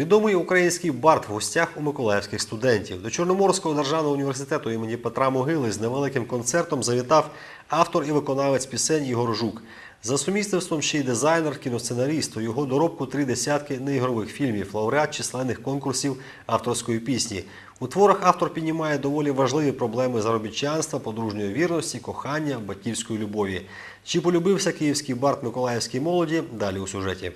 Відомий український бард в гостях у миколаївських студентів. До Чорноморського державного університету імені Петра Могили з невеликим концертом завітав автор і виконавець пісень Ігор Жук. За сумісництвом ще й дизайнер, кіносценаріст. У його доробку три десятки неігрових фільмів, лауреат численних конкурсів авторської пісні. У творах автор піднімає доволі важливі проблеми заробітчанства, подружньої вірності, кохання, батьківської любові. Чи полюбився київський бард миколаївській молоді? Далі у сюжеті.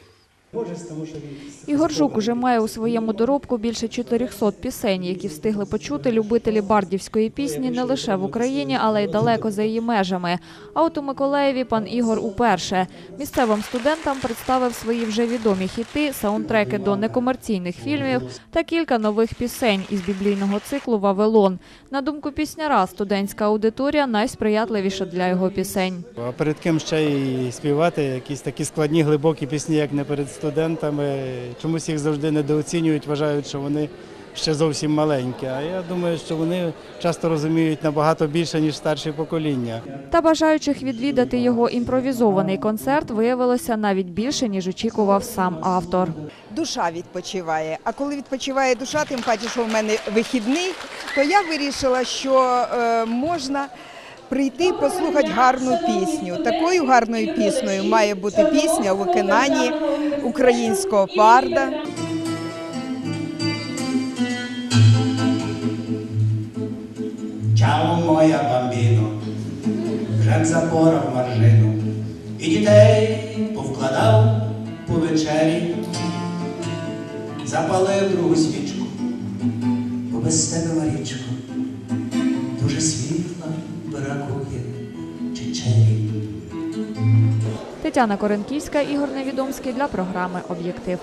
Ігор Жук уже має у своєму доробку більше 400 пісень, які встигли почути любителі бардівської пісні не лише в Україні, але й далеко за її межами. А от у Миколаєві пан Ігор уперше місцевим студентам представив свої вже відомі хіти, саундтреки до некомерційних фільмів та кілька нових пісень із біблійного циклу Вавилон. На думку пісняра, студентська аудиторія найсприятливіша для його пісень. А перед ким ще й співати якісь такі складні, глибокі пісні, як не перед студентами. Чомусь їх завжди недооцінюють, вважають, що вони ще зовсім маленькі. А я думаю, що вони часто розуміють набагато більше, ніж старші покоління. Та бажаючих відвідати його імпровізований концерт виявилося навіть більше, ніж очікував сам автор. душа відпочиває. А коли відпочиває душа, тим паче, що в мене вихідний, то я вирішила, що е, можна прийти послухати гарну пісню. Такою гарною піснею має бути пісня у виконанні українського парда. Ciao моя бамбіно, вже запорав маржину, і дітей повкладав по вечері, запалив другу свічку, бо без Марічко, Тетяна Коренківська, Ігор Невідомський для програми Об'єктив.